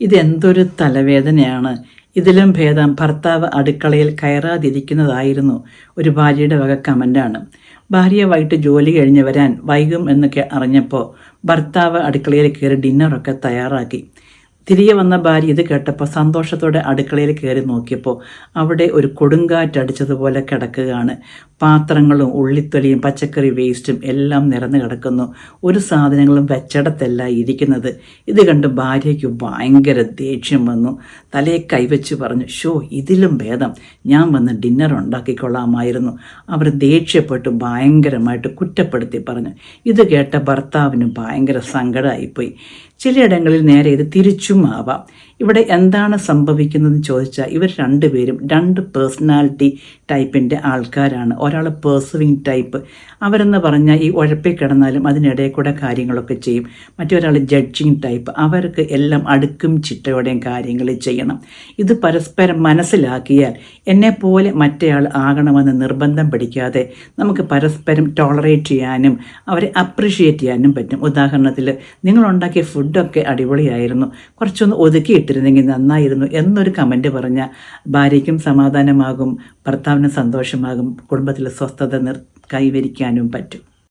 ഇതെന്തൊരു തലവേദനയാണ്. ഇതിലും ഭേദം ഭർത്താവ് അടുക്കളയിൽ കയറാതിരിക്കുന്നതായിരുന്നു ഒരു ഭാര്യയുടെ വക കമന്റാണ് ഭാര്യ വൈകിട്ട് ജോലി കഴിഞ്ഞ് വരാൻ വൈകും എന്നൊക്കെ അറിഞ്ഞപ്പോൾ ഭർത്താവ് അടുക്കളയിൽ കയറി ഡിന്നറൊക്കെ തയ്യാറാക്കി. തിരികെ വന്ന ഭാര്യ ഇത് കേട്ടപ്പോൾ സന്തോഷത്തോടെ അടുക്കളയിൽ കയറി നോക്കിയപ്പോൾ അവിടെ ഒരു കൊടുങ്കാറ്റടിച്ചതുപോലെ കിടക്കുകയാണ്. പാത്രങ്ങളും ഉള്ളിത്തൊലിയും പച്ചക്കറി വേസ്റ്റും എല്ലാം നിറഞ്ഞു കിടക്കുന്നു. ഒരു സാധനങ്ങളും വെച്ചടത്തല്ല ഇരിക്കുന്നത്. ഇത് കണ്ട് ഭാര്യയ്ക്ക് ഭയങ്കര ദേഷ്യം വന്നു. തലയെ കൈവച്ച് പറഞ്ഞു ഷോ ഇതിലും ഭേദം. ഞാൻ വന്ന് ഡിന്നർ ഉണ്ടാക്കിക്കൊള്ളാമായിരുന്നു. അവർ ദേഷ്യപ്പെട്ട് ഭയങ്കരമായിട്ട് കുറ്റപ്പെടുത്തി പറഞ്ഞു. ഇത് കേട്ട ഭർത്താവിന് ഭയങ്കര സങ്കടമായിപ്പോയി. ചിലയിടങ്ങളിൽ നേരെ ഇത് തിരിച്ചും ആവാം ഇവിടെ എന്താണ് സംഭവിക്കുന്നതെന്ന് ചോദിച്ചാൽ ഇവർ രണ്ടുപേരും രണ്ട് പേഴ്സണാലിറ്റി ടൈപ്പിന്റെ ആൾക്കാരാണ്. ഒരാൾ പേഴ്സവിങ് ടൈപ്പ് അവരെന്ന് പറഞ്ഞാൽ ഈ ഉഴപ്പിൽ കിടന്നാലും അതിനിടയിൽ കൂടെ കാര്യങ്ങളൊക്കെ ചെയ്യും. മറ്റൊരാൾ ജഡ്ജിങ് ടൈപ്പ് അവർക്ക് എല്ലാം അടുക്കും ചിട്ടയോടെയും കാര്യങ്ങൾ ചെയ്യണം. ഇത് പരസ്പരം മനസ്സിലാക്കിയാൽ എന്നെപ്പോലെ മറ്റേയാൾ ആകണമെന്ന് നിർബന്ധം പിടിക്കാതെ നമുക്ക് പരസ്പരം ടോളറേറ്റ് ചെയ്യാനും അവരെ അപ്രിഷിയേറ്റ് ചെയ്യാനും പറ്റും. ഉദാഹരണത്തിൽ നിങ്ങളുണ്ടാക്കിയ ഫുഡൊക്കെ അടിപൊളിയായിരുന്നു. കുറച്ചൊന്ന് ഒതുക്കിയിട്ടിരുന്നെങ്കിൽ നന്നായിരുന്നു എന്നൊരു കമന്റ് പറഞ്ഞാൽ ഭാര്യയ്ക്കും സമാധാനമാകും. ഭർത്താവിനും സന്തോഷമാകും. കുടുംബത്തിലെ സ്വസ്ഥത നിർ കൈവരിക്കാനും പറ്റും.